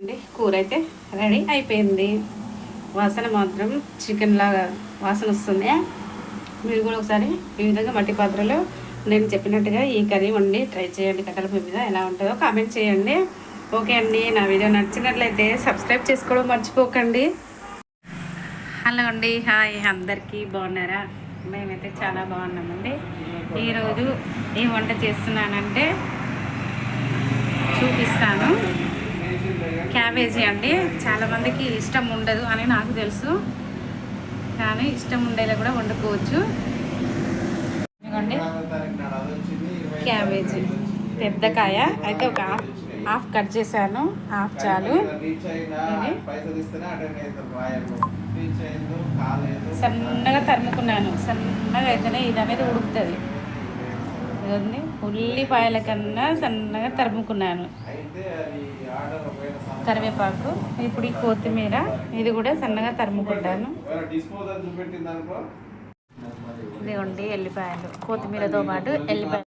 అండి. కూర అయితే రెడీ అయిపోయింది. వాసన మాత్రం చికెన్ లాగా వాసన వస్తుంది. మీరు కూడా ఒకసారి ఈ విధంగా మట్టి పాత్రలో నేను చెప్పినట్టుగా ఈ కర్రీ వండి ట్రై చేయండి. కట్టల మీద ఎలా ఉంటుందో కామెంట్ చేయండి. ఓకే అండి. నా వీడియో నచ్చినట్లయితే సబ్స్క్రైబ్ చేసుకోవడం మర్చిపోకండి. హలో అండి. హాయ్. అందరికీ బాగున్నారా? మేమైతే చాలా బాగున్నామండి. ఈరోజు ఏ వంట చేస్తున్నానంటే చూపిస్తాను. క్యాబేజీ అండి. చాలామందికి ఇష్టం ఉండదు అని నాకు తెలుసు. కానీ ఇష్టం ఉండేలా కూడా వండుకోవచ్చు. క్యాబేజీ. పెద్ద కాయ. అయితే ఒక హాఫ్ హాఫ్ కట్ చేశాను. హాఫ్ చాలు. సన్నగా తరుముకున్నాను. సన్నగా అయితేనే ఇది అనేది ఉడుకుతుంది. ఉల్లిపాయల కన్నా సన్నగా తరుముకున్నాను. కరివేపాకు ఇప్పుడు ఈ కొత్తిమీర ఇది కూడా సన్నగా తరుముకుంటాను. ఇదిగోండి ఎల్లిపాయలు. కొత్తిమీరతో పాటు ఎల్లిపాయలు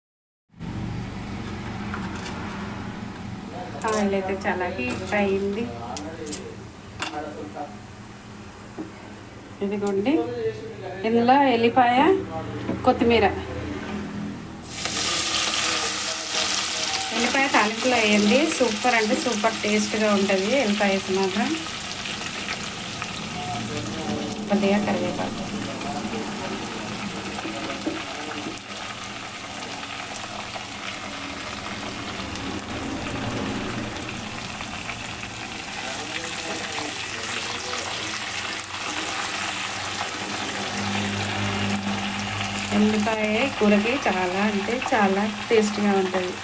ఆయిల్ అయితే చాలా హీట్ అయింది. ఇదిగోండి ఇందులో ఎల్లిపాయ కొత్తిమీర. ఎల్లిపాయ తాలింపులో వేయండి. సూపర్ అంటే సూపర్ టేస్ట్గా ఉంటుంది. ఎల్లిపాయ వేసి మాత్రం కొద్దిగా కరివేపాకు. ఎల్లిపాయ కూరకి చాలా అంటే చాలా టేస్ట్గా ఉంటుంది.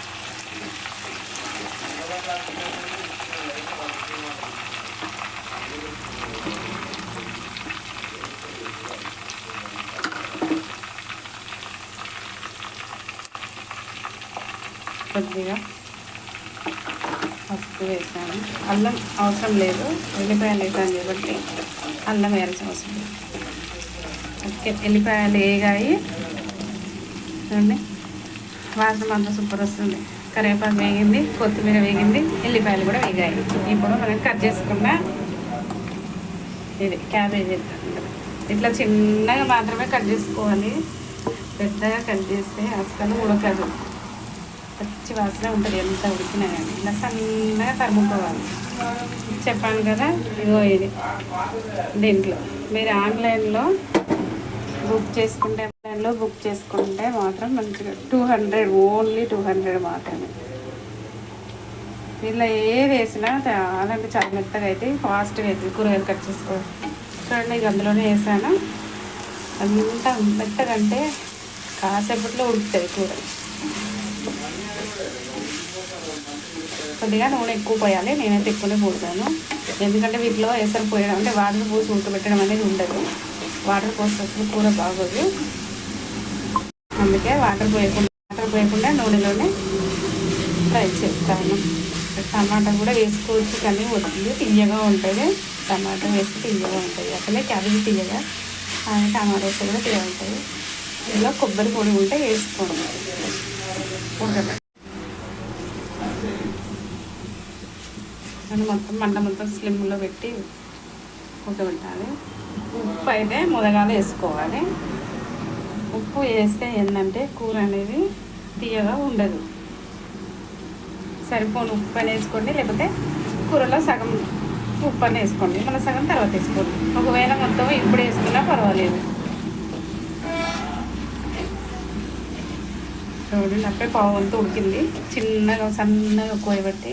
కొద్దిగా పసుపు వేసాను. అల్లం అవసరం లేదు. ఎల్లిపాయలు వేసాను కాబట్టి అల్లం వేయాల్సిన అవసరం లేదు. ఓకే ఎల్లిపాయలు వేగాయి. చూడండి. వాసన అంతా సూపర్ వస్తుంది. కరివేపాకు వేగింది కొత్తిమీర వేగింది ఎల్లిపాయలు కూడా వేగాయి. ఇప్పుడు మనం కట్ చేసుకున్న ఇది క్యాబేజీ ఇట్లా చిన్నగా మాత్రమే కట్ చేసుకోవాలి. పెద్దగా కట్ చేస్తే అస్సలు ఉడకదు. పచ్చి వాసన ఉంటుంది ఎంత ఉడికినా కానీ. ఇలా సన్నగా తరుముకోవాలి. చెప్పాను కదా ఇదిగో ఇది దీంట్లో. మీరు ఆన్లైన్లో బుక్ చేసుకుంటే ఆన్లైన్లో బుక్ చేసుకుంటే మాత్రం మంచిగా two hundred only two hundred మాత్రమే. ఇలా ఏది వేసినా చాలా అంటే చాలా మెత్తగా అయితే ఫాస్ట్గా అవుతుంది కూరగాయలు కట్ చేసుకోవాలి. చూడండి ఇక అందులోనే వేసాను. అంతా మెత్తగా అంటే కాసేపట్లో ఉడుకుతుంది కూర కొద్దిగా నూనె ఎక్కువ పోయాలి. నేనైతే ఎక్కువనే పోసాను. ఎందుకంటే వీటిలో ఎసరు పోయడం అంటే వాటర్ పోసి ఉడకబెట్టడం అనేది ఉండదు. వాటర్ పోస్తే అసలు కూర బాగోదు. అందుకే వాటర్ పోయకుండా వాటర్ పోయకుండా నూనెలోనే ఫ్రై చేస్తాను. టమాటా కూడా వేసుకోవచ్చు కానీ వద్దు తీయగా ఉంటుంది. టమాటా వేస్తే తీయగా ఉంటుంది. అసలే క్యాబేజీ తీయగా అలాగే టమాటా వేస్తే కూడా తీయగా ఉంటుంది. ఇందులో కొబ్బరి పొడి ఉంటే వేసుకోండి. మొత్తం మంట మొత్తం స్లిమ్లో పెట్టి ఉడకబెట్టాలి ఉప్పు అయితే ముదగాలు వేసుకోవాలి ఉప్పు వేస్తే ఏంటంటే కూర అనేది తీయగా ఉండదు సరిపోను ఉప్పు అని వేసుకోండి లేకపోతే కూరలో సగం ఉప్పు అని వేసుకోండి మళ్ళీ సగం తర్వాత వేసుకోండి ఒకవేళ మొత్తం ఇప్పుడు వేసుకున్నా పర్వాలేదు చూడండి అప్పుడే పావు వంతు ఉడికింది చిన్నగా సన్నగా కోయబట్టి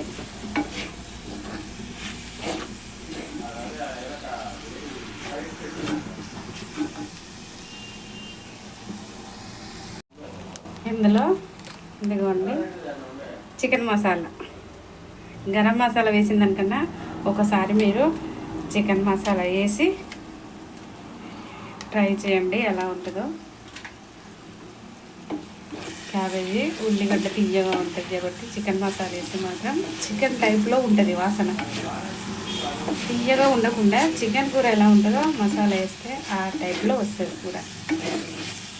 ఇందులో ఇదిగోండి చికెన్ మసాలా. గరం మసాలా వేసిన దానికన్నా ఒకసారి మీరు చికెన్ మసాలా వేసి ట్రై చేయండి ఎలా ఉంటుందో. క్యాబేజీ ఉల్లిగడ్డ తీయగా ఉంటుంది కాబట్టి చికెన్ మసాలా వేసి మాత్రం చికెన్ టైప్లో ఉంటుంది వాసన. తీయగా ఉండకుండా చికెన్ కూర ఎలా ఉంటుందో మసాలా వేస్తే ఆ టైప్లో వస్తుంది కూర.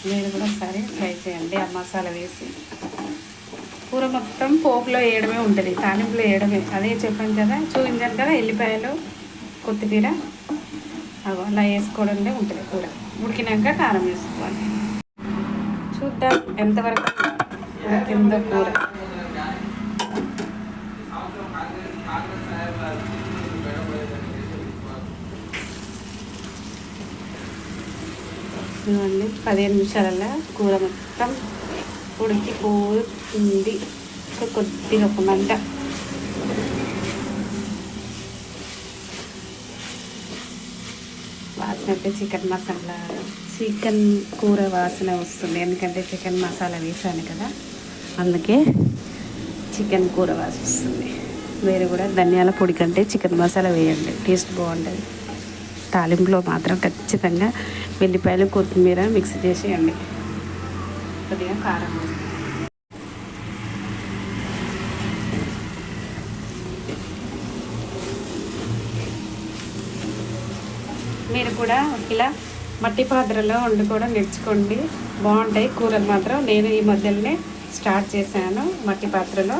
మీరు కూడా ఒకసారి ట్రై చేయండి. ఆ మసాలా వేసి. కూర మొత్తం పోపులో వేయడమే ఉంటుంది. తాలింపులో వేయడమే. అదే చెప్పాను కదా చూపించాను కదా ఎల్లిపాయలు కొత్తిమీర అవి అలా వేసుకోవడంలో ఉంటుంది కూర. ఉడికినాక కారం వేసుకోవాలి. చూద్దాం ఎంతవరకు ఉడికిందో కూర. ఇవన్నీ పదిహేను నిమిషాలలో కూర మొత్తం ఉడికిపోతుంది ఇంకా కొద్దిగా ఒక మంట. వాసన అయితే చికెన్ మసాలా చికెన్ కూర వాసన వస్తుంది. ఎందుకంటే చికెన్ మసాలా వేసాను కదా. అందుకే చికెన్ కూర వాసన వస్తుంది. వేరే కూడా ధనియాల పొడి కంటే చికెన్ మసాలా వేయండి. టేస్ట్ బాగుంటుంది. తాలింపులో మాత్రం ఖచ్చితంగా వెల్లిపాయలు కొత్తిమీర మిక్స్ చేసేయండి. కొద్దిగా కారం మీరు కూడా ఇలా మట్టి పాత్రలో వండుకోవడం నేర్చుకోండి. బాగుంటాయి. కూరలు మాత్రం నేను ఈ మధ్యలోనే స్టార్ట్ చేశాను మట్టి పాత్రలో.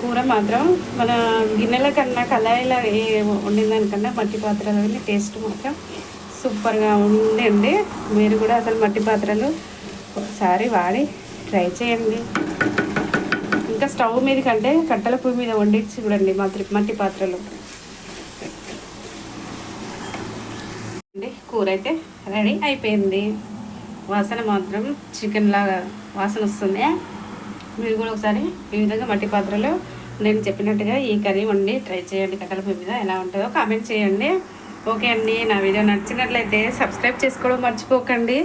కూర మాత్రం మన గిన్నెల కన్నా కళాయిలో ఏ- వండిందానికన్నా మట్టి వెళ్ళి టేస్ట్ మాత్రం సూపర్గా ఉండండి మీరు కూడా అసలు మట్టి పాత్రలు ఒకసారి వాడి ట్రై చేయండి. ఇంకా స్టవ్ మీద కంటే కట్టెల పొయ్యి మీద వండించి చూడండి మట్టి మట్టి పాత్రలు. అండి కూర అయితే రెడీ అయిపోయింది. వాసన మాత్రం చికెన్ లాగా వాసన వస్తుంది. మీరు కూడా ఒకసారి ఈ విధంగా మట్టి పాత్రలో నేను చెప్పినట్టుగా ఈ కర్రీ వండి ట్రై చేయండి. కట్టెల పొయ్యి మీద ఎలా ఉంటుందో కామెంట్ చేయండి. ఓకే అండి నా వీడియో నచ్చినట్లయితే సబ్స్క్రైబ్ చేసుకోవడం మర్చిపోకండి.